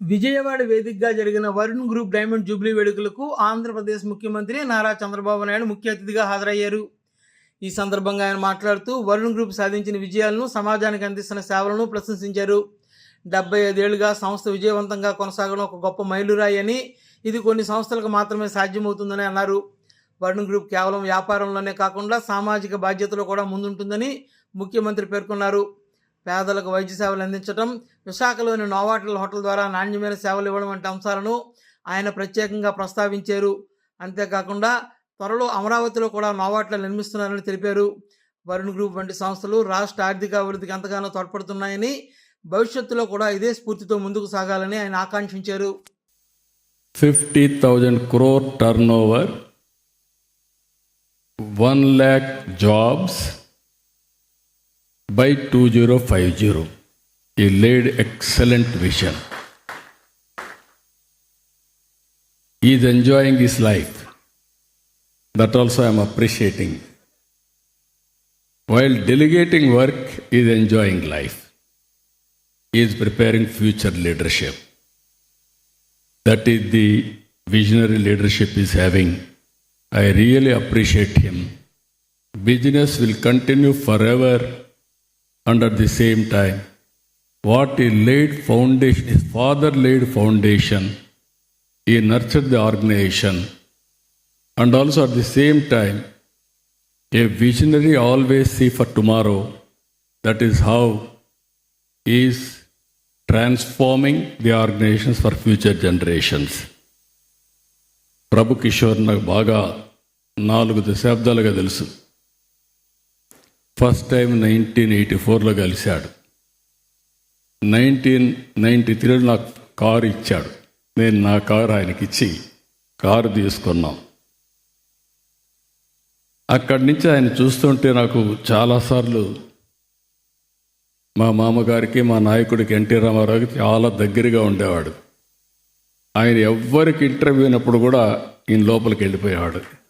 విజయవాడ వేదికగా జరిగిన Varun group diamond Jubilee వేడుకలకు ఆంధ్రప్రదేశ్ ముఖ్యమంత్రి నారా చంద్రబాబు నాయుడు ముఖ్య అతిథిగా హాజరయ్యారు. ఈ సందర్భంగా ఆయన మాట్లాడుతూ వరుణ్ గ్రూప్ సాధించిన విజయాలను సమాజానికి అందిస్తున్న సేవలను ప్రశంసించారు. డెబ్బై ఐదేళ్ళుగా సంస్థ విజయవంతంగా కొనసాగడం ఒక గొప్ప మైలురాయి అని ఇది కొన్ని సంస్థలకు మాత్రమే సాధ్యమవుతుందని అన్నారు. వరుణ్ గ్రూప్ కేవలం వ్యాపారంలోనే కాకుండా సామాజిక బాధ్యతలో కూడా ముందుంటుందని ముఖ్యమంత్రి పేర్కొన్నారు. పేదలకు వైద్య సేవలు అందించడం విశాఖలోని నోవాటల్ హోటల్ ద్వారా నాణ్యమైన సేవలు ఇవ్వడం వంటి అంశాలను ఆయన ప్రత్యేకంగా ప్రస్తావించారు. అంతేకాకుండా త్వరలో అమరావతిలో కూడా నోవాట్లు నిర్మిస్తున్నారని తెలిపారు. వరుణ్ గ్రూప్ వంటి సంస్థలు రాష్ట్ర ఆర్థిక అభివృద్ధికి ఎంతగానో తోడ్పడుతున్నాయని భవిష్యత్తులో కూడా ఇదే స్ఫూర్తితో ముందుకు సాగాలని ఆయన ఆకాంక్షించారు. Fifty thousand crore turnover one lakh jobs by 2050. He laid excellent vision. He is enjoying his life. That also I am appreciating. While delegating work, he is enjoying life. He is preparing future leadership. That is the visionary leadership is having. I really appreciate him. Business will continue forever under the same time. What he laid foundation, his father laid foundation. He nurtured the organization. And also at the same time, a visionary always see for tomorrow. That is how he is transforming the organizations for future generations. ప్రభు కిషోర్ నాకు బాగా నాలుగు దశాబ్దాలుగా తెలుసు first time nineteen eighty ఫోర్లో కలిశాడు. Nineteen ninety త్రీలో నాకు car ఇచ్చాడు. నేను నా కారు ఆయనకి ఇచ్చి కారు తీసుకున్నాం. అక్కడి నుంచి ఆయన చూస్తుంటే నాకు చాలాసార్లు మా మామగారికి మా నాయకుడికి ఎన్టీ రామారావుకి చాలా దగ్గరగా ఉండేవాడు. ఆయన ఎవ్వరికి ఇంటర్వ్యూ అయినప్పుడు కూడా ఈయన లోపలికి వెళ్ళిపోయేవాడు.